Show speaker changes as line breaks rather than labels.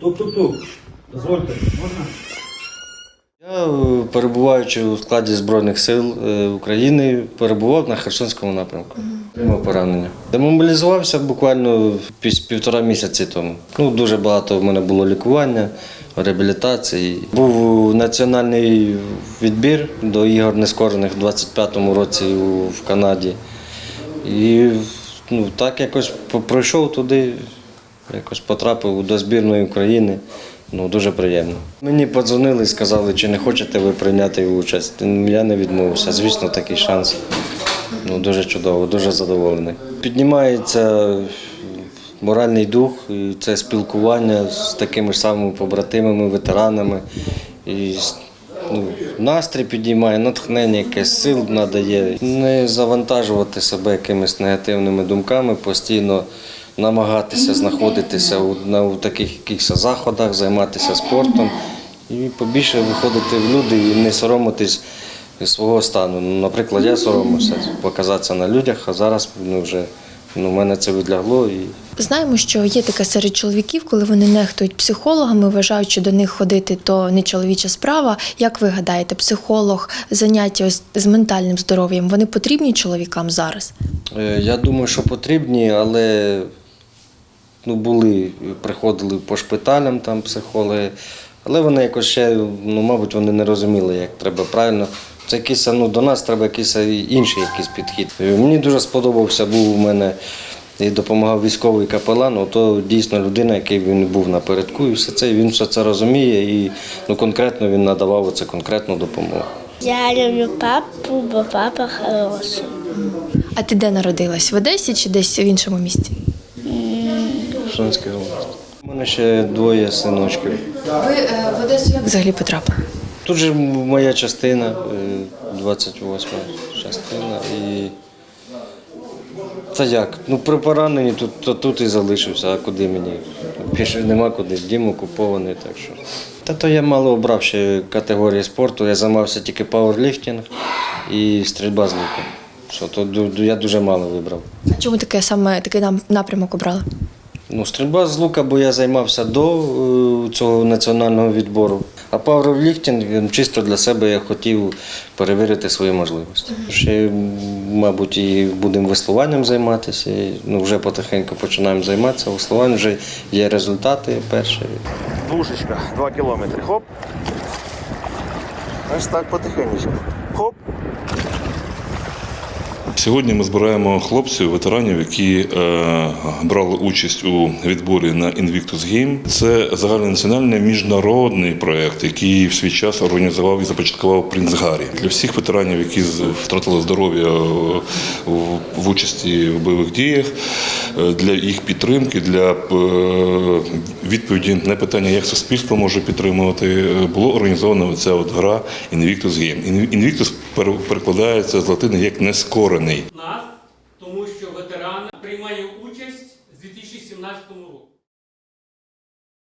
Тук-тук-тук. Дозвольте, можна?
Я, е, перебуваючи у складі Збройних сил е, України, перебував на Херсонському напрямку. Отримав поранення. Демобілізувався буквально півтора місяці тому. Ну, дуже багато в мене було лікування, реабілітації. Був національний відбір до ігор нескорених у 25-му році в Канаді. І ну, так якось пройшов туди, якось потрапив до збірної України. Ну, дуже приємно. Мені подзвонили і сказали, чи не хочете ви прийняти участь. Я не відмовився. Звісно, такий шанс. Ну, дуже чудово, дуже задоволений. Піднімається моральний дух, і це спілкування з такими ж самими побратимами, ветеранами. І ну, настрій підіймає, натхнення, якесь сил надає. Не завантажувати себе якимись негативними думками, постійно намагатися знаходитися у, на у таких якихось заходах, займатися спортом і побільше виходити в люди і не соромитись свого стану. Ну, наприклад, я соромився показатися на людях, а зараз ну, вже ну, мене це відлягло. І
Знаємо, що є таке серед чоловіків, коли вони нехтують психологами, вважають, що до них ходити то не чоловіча справа. Як ви гадаєте, психолог, заняття з ментальним здоров'ям, вони потрібні чоловікам зараз?
Е, Я думаю, що потрібні, але ну, були, приходили по шпиталям там психологи, але вони якось ще, ну, мабуть, вони не розуміли, як треба правильно. Це якийсь, ну, до нас треба якийсь інший якийсь підхід. Е, Мені дуже сподобався, був у мене і допомагав військовий капелан, ото дійсно людина, який він був напередку, і все це, він все це розуміє і ну, конкретно він надавав оце конкретну допомогу.
Я люблю папу, бо папа хороший.
А ти де народилась? В Одесі чи десь в іншому місті?
Херсонська область. У мене ще двоє синочків.
Ви в Одесу як взагалі потрапили?
Тут же моя частина, е, 28 частина. І... Та як? Ну при пораненні тут, то тут і залишився, а куди мені? Більше нема куди, дім окупований, так що. Та то я мало обрав ще категорії спорту. Я займався тільки пауерліфтинг і стрільба з лука. Що, то я дуже мало вибрав.
А чому таке саме такий напрямок обрали?
Ну, стрільба з лука, бо я займався до е, цього національного відбору. А пауерліфтинг він чисто для себе я хотів перевірити свої можливості. Ще, мабуть, і будемо веслуванням займатися. Ну, вже потихеньку починаємо займатися. Веслуванням вже є результати перші.
Двушечка, два кілометри. Хоп. Ось так потихеньку. Хоп.
Сьогодні ми збираємо хлопців, ветеранів, які е, брали участь у відборі на Invictus Game. Це загальнонаціональний міжнародний проект, який в свій час організував і започаткував принц Гаррі. Для всіх ветеранів, які втратили здоров'я е, в, участі в бойових діях, е, для їх підтримки, для відповіді на питання, як суспільство може підтримувати, було організовано ця от гра Invictus Game. Invictus перекладається з латини як нескорений.
нас, тому що ветеран приймає участь з 2017 року.